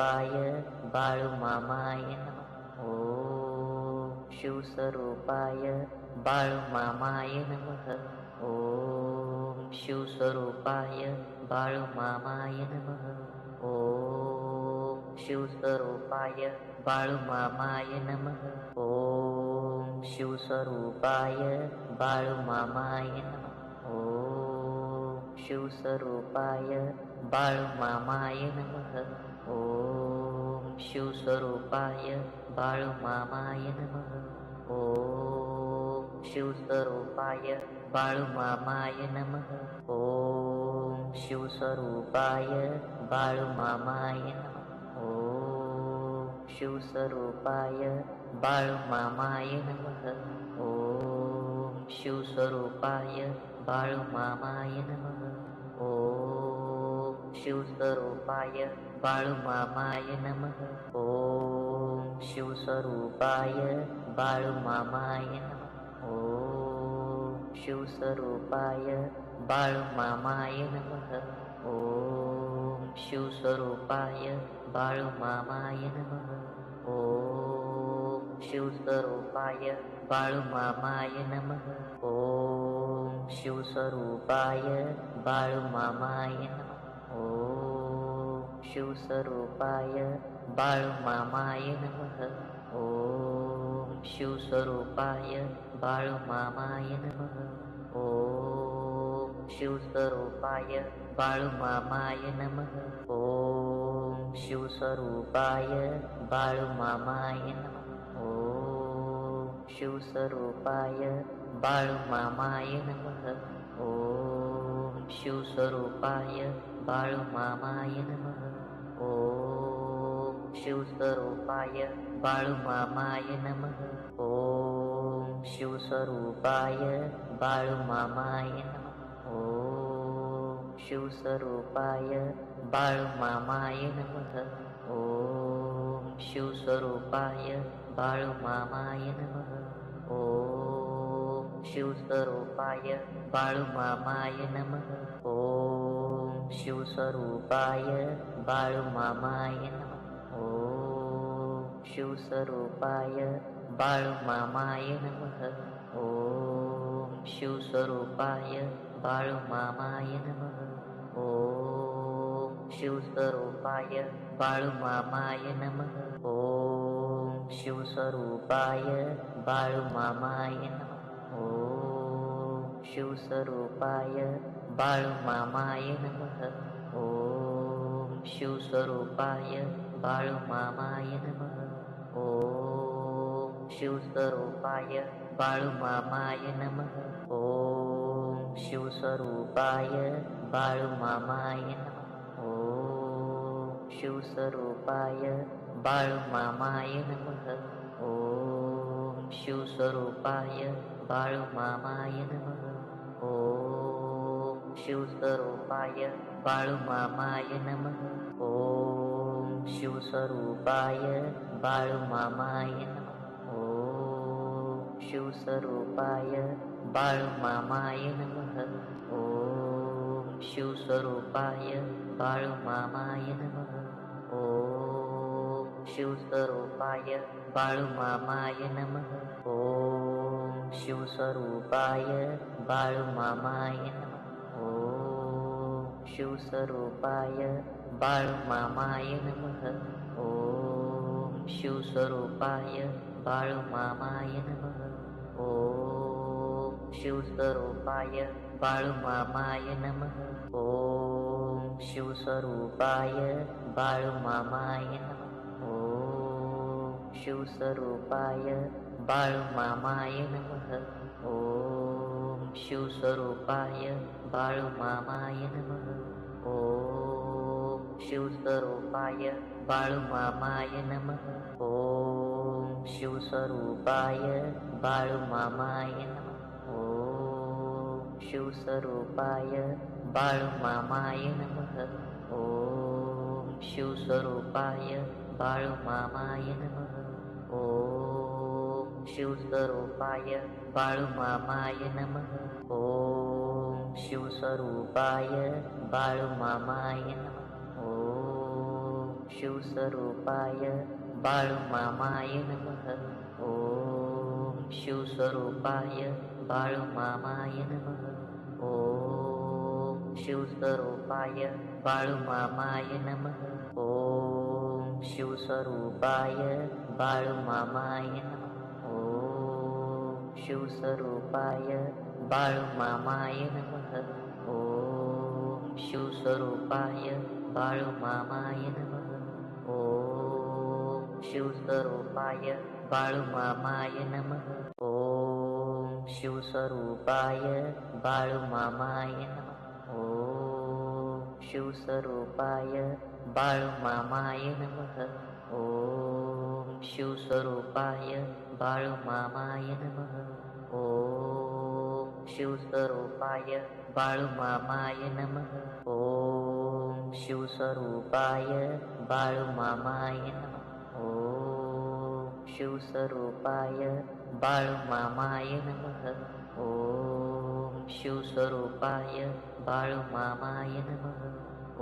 शिवस्वरूपाय बाळुमामाय नमः। ॐ शिवस्वरूपाय बाळुमामाय नमः। ॐ शिवस्वरूपाय बाळुमामाय नमः। ॐ शिवस्वरूपाय बाळुमामाय नमः। ॐ शिवस्वरूपाय बाळुमामाय नमः। ॐ शिवस्वरूपाय बाळुमामाय नमः ॐ शिवस्वरूपाय बाळुमामाय नमः। ॐ शिवस्वरूपाय बाळुमामाय नमः। ॐ शिवस्वरूपाय बाळुमामाय नमः। ॐ शिवस्वरूपाय बाळुमामाय नमः। ॐ शिवस्वरूपाय बाळुमामाय नमः। ॐ शिवस्वरूपाय बाळुमामाय नमः. ॐ शिवस्वरूपाय बाळुमामाय नमः. ॐ शिवस्वरूपाय बाळुमामाय नमः. ॐ शिवस्वरूपाय बाळुमामाय नमः. ॐ शिवस्वरूपाय बाळुमामाय नमः. ॐ शिवस्वरूपाय बाळुमामाय नमः ॐ शिवस्वरूपाय बाळुमामाय नमः। ॐ शिवस्वरूपाय बाळुमामाय नमः। ॐ शिवस्वरूपाय बाळुमामाय नमः। ॐ शिवस्वरूपाय बाळुमामाय नमः। ॐ शिवस्वरूपाय बाळुमामाय नमः। ॐ शिवस्वरूपाय बाळुमामाय नमः। ॐ शिवस्वरूपाय बाळुमामाय नमः। ॐ शिवस्वरूपाय बाळुमामाय नमः। ॐ शिवस्वरूपाय बाळुमामाय नमः। ॐ शिवस्वरूपाय बाळुमामाय नमः। ॐ शिवस्वरूपाय बाळुमामाय नमः। ॐ शिवस्वरूपाय बाळुमामाय नमः। ॐ शिवस्वरूपाय बाळुमामाय नमः। ॐ शिवस्वरूपाय बाळुमामाय नमः। ॐ शिवस्वरूपाय बाळुमामाय नमः। ॐ शिवस्वरूपाय बाळुमामाय नमः। ॐ शिवस्वरूपाय बाळुमामाय नमः। ॐ शिवस्वरूपाय बाळुमामाय नमः। ॐ शिवस्वरूपाय बाळुमामाय नमः। ॐ शिवस्वरूपाय बाळुमामाय नमः। ॐ शिवस्वरूपाय बाळुमामाय नमः। ॐ शिवस्वरूपाय बाळुमामाय नमः। ॐ शिवस्वरूपाय बाळुमामाय नमः. ॐ शिवस्वरूपाय बाळुमामाय नमः. ॐ शिवस्वरूपाय बाळुमामाय नमः. ॐ शिवस्वरूपाय बाळुमामाय नमः. ॐ शिवस्वरूपाय बाळुमामाय नमः. ॐ शिवस्वरूपाय बाळुमामाय नमः शिवस्वरूपाय बाळुमामाय नमः। ॐ शिवस्वरूपाय बाळुमामाय नमः। ॐ शिवस्वरूपाय बाळुमामाय नमः। ॐ शिवस्वरूपाय बाळुमामाय नमः। ॐ शिवस्वरूपाय बाळुमामाय नमः। ॐ शिवस्वरूपाय बाळुमामाय नमः शिवस्वरूपाय बाळुमामाय नमः. ॐ शिवस्वरूपाय बाळुमामाय नमः. ॐ शिवस्वरूपाय बाळुमामाय नमः. ॐ शिवस्वरूपाय बाळुमामाय नमः. ॐ शिवस्वरूपाय बाळुमामाय नमः. ॐ शिवस्वरूपाय बाळुमामाय नमः शिवस्वरूपाय बाळुमामाय नमः। ॐ शिवस्वरूपाय बाळुमामाय नमः। ॐ शिवस्वरूपाय बाळुमामाय नमः। ॐ शिवस्वरूपाय बाळुमामाय नमः। ॐ शिवस्वरूपाय बाळुमामाय नमः। ॐ शिवस्वरूपाय बाळुमामाय नमः शिवस्वरूपाय बाळुमामाय नमः. ॐ शिवस्वरूपाय बाळुमामाय नमः. ॐ शिवस्वरूपाय बाळुमामाय नमः. ॐ शिवस्वरूपाय बाळुमामाय नमः. ॐ शिवस्वरूपाय बाळुमामाय नमः. ॐ शिवस्वरूपाय बाळुमामाय नमः शिवस्वरूपाय बाळुमामाय नमः। ॐ शिवस्वरूपाय बाळुमामाय नमः।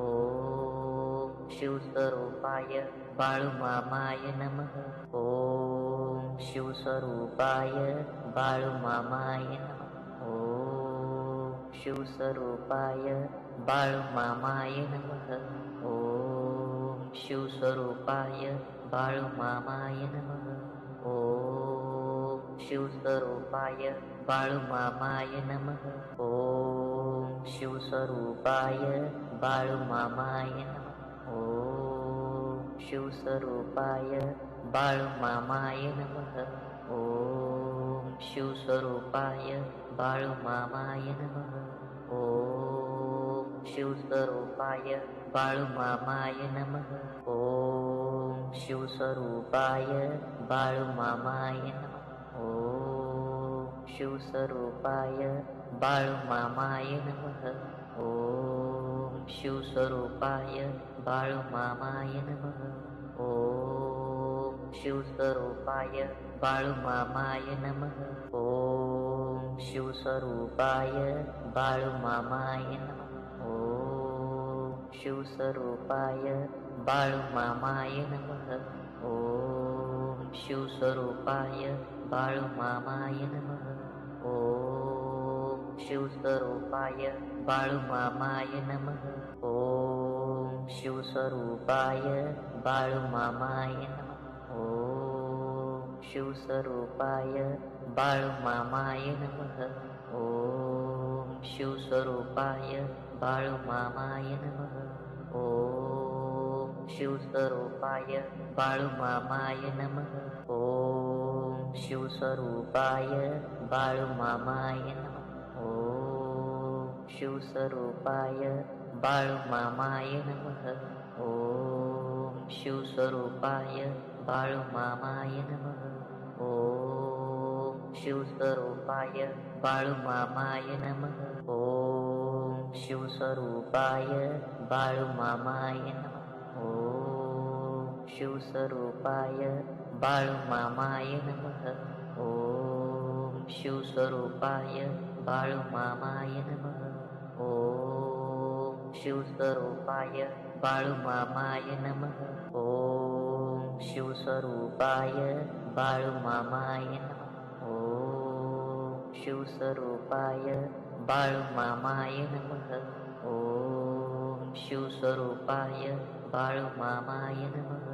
ॐ शिवस्वरूपाय बाळुमामाय नमः। ॐ शिवस्वरूपाय बाळुमामाय नमः। ॐ शिवस्वरूपाय बाळुमामाय नमः। ॐ शिवस्वरूपाय बाळुमामाय नमः शिवस्वरूपाय बाळुमामाय नमः. ॐ शिवस्वरूपाय बाळुमामाय नमः. ॐ शिवस्वरूपाय बाळुमामाय नमः. ॐ शिवस्वरूपाय बाळुमामाय नमः. ॐ शिवस्वरूपाय बाळुमामाय नमः. ॐ शिवस्वरूपाय बाळुमामाय नमः शिवस्वरूपाय बाळुमामाय नमः। ॐ शिवस्वरूपाय बाळुमामाय नमः। ॐ शिवस्वरूपाय बाळुमामाय नमः। ॐ शिवस्वरूपाय बाळुमामाय नमः। ॐ शिवस्वरूपाय बाळुमामाय नमः। ॐ शिवस्वरूपाय बाळुमामाय नमः। ॐ शिवस्वरूपाय बाळुमामाय नमः। ॐ शिवस्वरूपाय बाळुमामाय नमः। ॐ शिवस्वरूपाय बाळुमामाय नमः। ॐ शिवस्वरूपाय बाळुमामाय नमः। ॐ शिवस्वरूपाय बाळुमामाय नमः. ॐ शिवस्वरूपाय बाळुमामाय नमः. ॐ शिवस्वरूपाय बाळुमामाय नमः. ॐ शिवस्वरूपाय बाळुमामाय नमः. ॐ शिवस्वरूपाय बाळुमामाय नमः. ॐ शिवस्वरूपाय बाळुमामाय नमः ॐ शिवस्वरूपाय बाळुमामाय नमः। ॐ शिवस्वरूपाय बाळुमामाय नमः। ॐ शिवस्वरूपाय बाळुमामाय नमः। ॐ शिवस्वरूपाय बाळुमामाय नमः। ॐ शिवस्वरूपाय बाळुमामाय नमः। ॐ शिवस्वरूपाय बाळुमामाय नमः।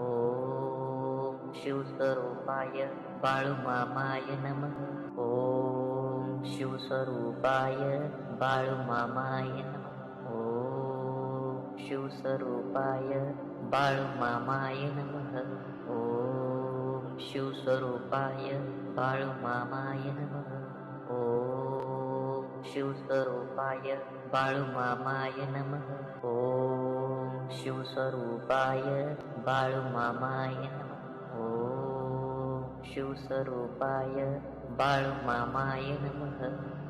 ॐ शिवस्वरूपाय बाळुमामाय नमः। ॐ शिवस्वरूपाय बाळुमामाय नमः। ॐ शिवस्वरूपाय बाळुमामाय नमः। ॐ शिवस्वरूपाय बाळुमामाय नमः। ॐ शिवस्वरूपाय बाळुमामाय नमः। ॐ शिवस्वरूपाय बाळुमामाय नमः। ॐ शिवस्वरूपाय बाळुमामाय नमः।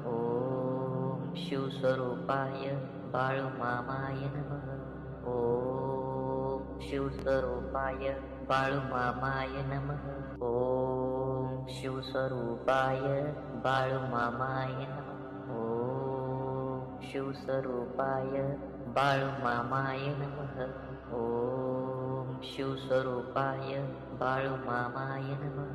ॐ शिवस्वरूपाय बाळुमामाय नमः। ॐ शिवस्वरूपाय बाळुमामाय नमः। ॐ शिवस्वरूपाय बाळुमामाय नमः शिवस्वरूपाय बाळुमामाय नमः। ॐ शिवस्वरूपाय बाळुमामाय नमः।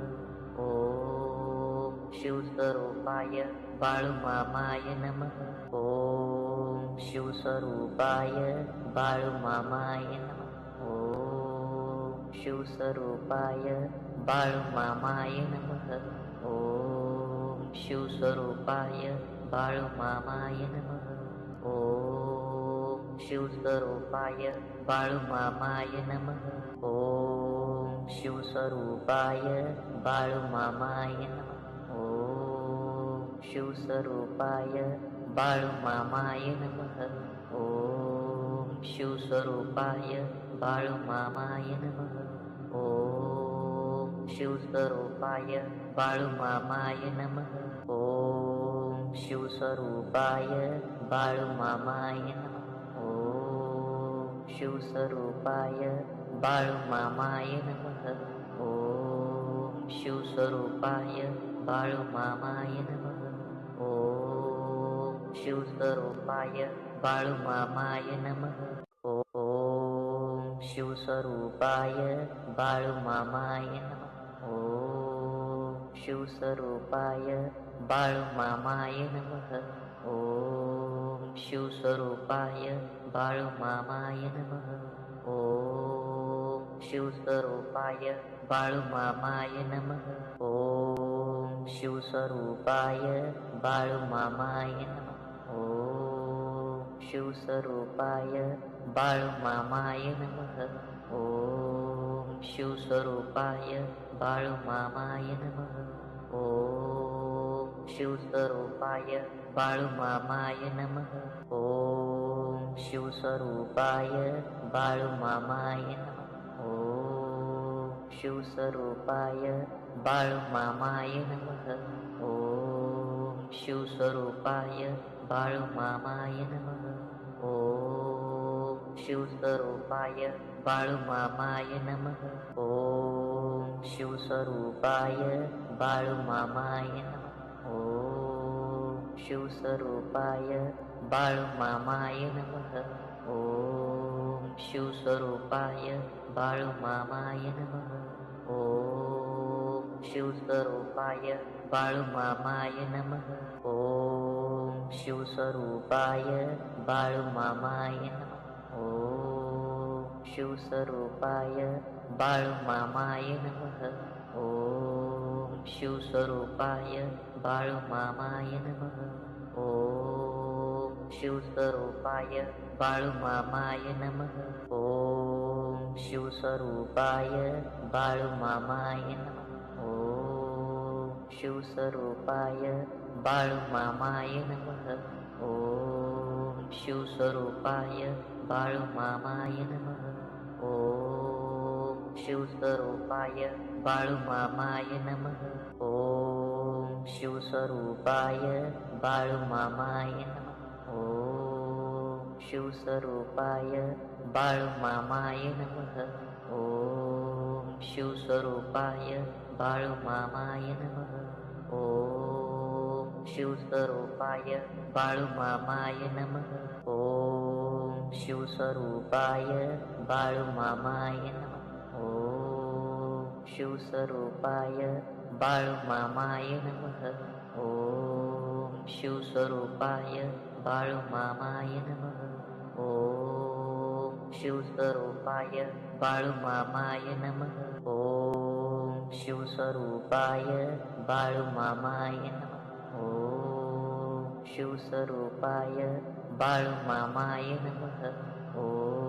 ॐ शिवस्वरूपाय बाळुमामाय नमः। ॐ शिवस्वरूपाय बाळुमामाय नमः। ॐ शिवस्वरूपाय बाळुमामाय नमः। ॐ शिवस्वरूपाय बाळुमामाय नमः ॐ शिवस्वरूपाय बाळुमामाय नमः। ॐ शिवस्वरूपाय बाळुमामाय नमः। ॐ शिवस्वरूपाय बाळुमामाय नमः। ॐ शिवस्वरूपाय बाळुमामाय नमः। ॐ शिवस्वरूपाय बाळुमामाय नमः। ॐ शिवस्वरूपाय बाळुमामाय ॐ शिवस्वरूपाय बाळुमामाय नमः ॐ शिवस्वरूपाय बाळुमामाय नमः ॐ शिवस्वरूपाय बाळुमामाय नमः ॐ शिवस्वरूपाय बाळुमामाय नमः ॐ शिवस्वरूपाय बाळुमामाय नमः। ॐ शिवस्वरूपाय बाळुमामाय नमः। ॐ शिवस्वरूपाय बाळुमामाय नमः। ॐ शिवस्वरूपाय बाळुमामाय नमः। ॐ शिवस्वरूपाय बाळुमामाय नमः। ॐ शिवस्वरूपाय बाळुमामाय नमः। ॐ शिवस्वरूपाय बाळुमामाय नमः. ॐ शिवस्वरूपाय बाळुमामाय नमः. ॐ शिवस्वरूपाय बाळुमामाय नमः. ॐ शिवस्वरूपाय बाळुमामाय नमः. ॐ शिवस्वरूपाय बाळुमामाय नमः. ॐ शिवस्वरूपाय बाळुमामाय नमः शिवस्वरूपाय बाळुमामाय नमः। ॐ शिवस्वरूपाय बाळुमामाय नमः। ॐ शिवस्वरूपाय बाळुमामाय नमः। ॐ शिवस्वरूपाय बाळुमामाय नमः। ॐ शिवस्वरूपाय बाळुमामाय नमः। ॐ शिवस्वरूपाय बाळुमामाय नमः। ॐ शिवस्वरूपाय बाळुमामाय नमः। ॐ शिवस्वरूपाय बाळुमामाय नमः। ॐ शिवस्वरूपाय बाळुमामाय नमः। ॐ शिवस्वरूपाय बाळुमामाय नमः। ॐ शिवस्वरूपाय बाळुमामाय नमः ॐ शिवस्वरूपाय बाळुमामाय नमः। ॐ शिवस्वरूपाय बाळुमामाय नमः। ॐ शिवस्वरूपाय बाळुमामाय नमः। ॐ शिवस्वरूपाय बाळुमामाय नमः। ॐ शिवस्वरूपाय बाळुमामाय नमः। ॐ शिवस्वरूपाय बाळुमामाय नमः। ॐ शिवस्वरूपाय बाळुमामाय नमः। ॐ शिवस्वरूपाय बाळुमामाय नमः। ॐ शिवस्वरूपाय बाळुमामाय नमः। ॐ शिवस्वरूपाय बाळुमामाय नमः। ॐ